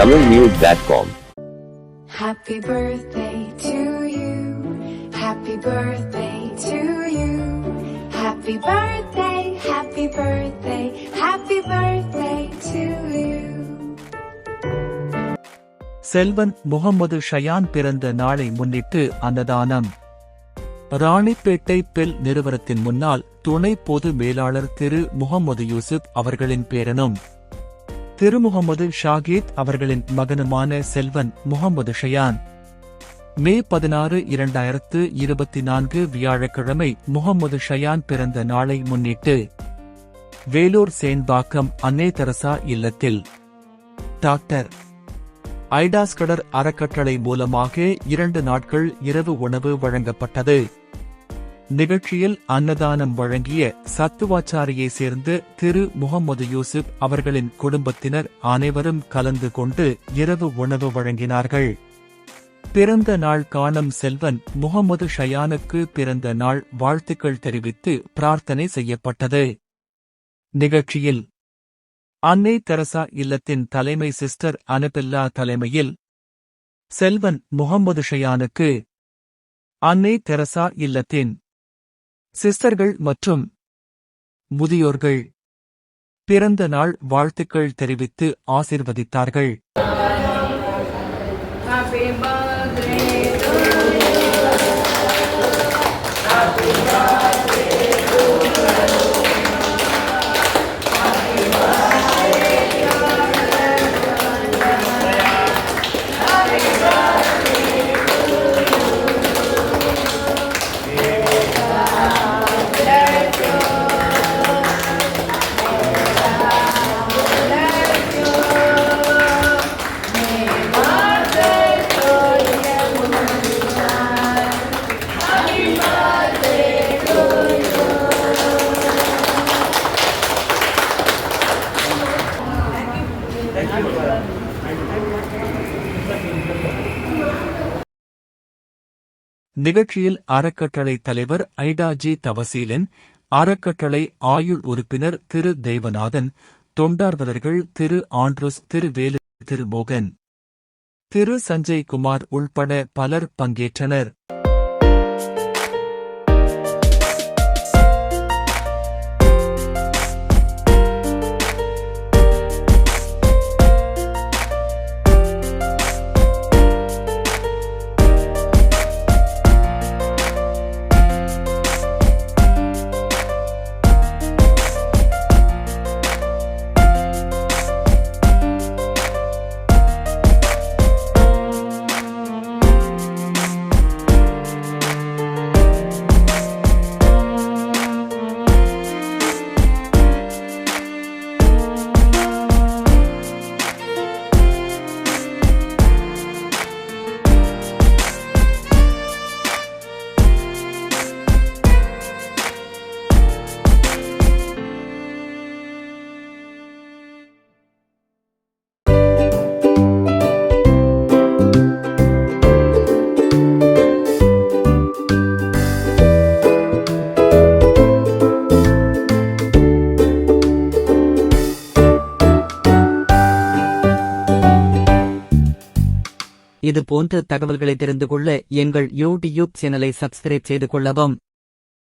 tamilnews.com. Happy birthday to you. Happy birthday to you. Happy birthday, happy birthday, happy birthday to you. செல்வன் முகமது ஷயான் பிறந்த நாளை முன்னிட்டு அன்னதானம் Ranipet bell நிறுவனத்தின் முன்னாள் துணை பொது மேலாளர் திரு முகமது யூசுப் அவர்களின் பேரனும் திருமுகமது ஷாகித் அவர்களின் மகனுமான செல்வன் முகமது ஷயான். மே பதினாறு இரண்டாயிரத்து இருபத்தி நான்கு வியாழக்கிழமை முகமது ஷயான் பிறந்த நாளை முன்னிட்டு வேலூர் சேன்பாக்கம் அன்னை தெரசா இல்லத்தில் டாக்டர் ஐடாஸ்கடர் அறக்கட்டளை மூலமாக இரண்டு நாட்கள் இரவு உணவு வழங்கப்பட்டது. நிகழ்ச்சியில் அன்னதானம் வழங்கிய சத்துவாச்சாரியை சேர்ந்த திரு. முகமது யூசுப் அவர்களின் குடும்பத்தினர் அனைவரும் கலந்து கொண்டு இரவு உணவு வழங்கினார்கள். பிறந்த நாள் காணும் செல்வன் முகமது ஷயானுக்கு பிறந்த நாள் வாழ்த்துக்கள் தெரிவித்து பிரார்த்தனை செய்யப்பட்டது. நிகழ்ச்சியில் அன்னை தெரசா இல்லத்தின் தலைமை சிஸ்டர் அனுபில்லா தலைமையில் செல்வன் முகமது ஷயானுக்கு அன்னை தெரசா இல்லத்தின் சிஸ்டர்கள் மற்றும் முதியோர்கள் பிறந்த நாள் வாழ்த்துக்கள் தெரிவித்து ஆசிர்வதித்தார்கள். நிகழ்ச்சியில் அறக்கட்டளை தலைவர் ஐடாஜி தவசீலன் அறக்கட்டளை ஆயுள் உறுப்பினர் திரு தெய்வநாதன் தொண்டார்வலர்கள் திரு ஆண்ட்ரூஸ் திரு வேலு திரு மோகன். திரு சஞ்சய் குமார் உள்பட பலர் பங்கேற்றனர். இது போன்ற தகவல்களை தெரிந்து கொள்ள எங்கள் யூடியூப் சேனலை சப்ஸ்கிரைப் செய்து கொள்ளவும்.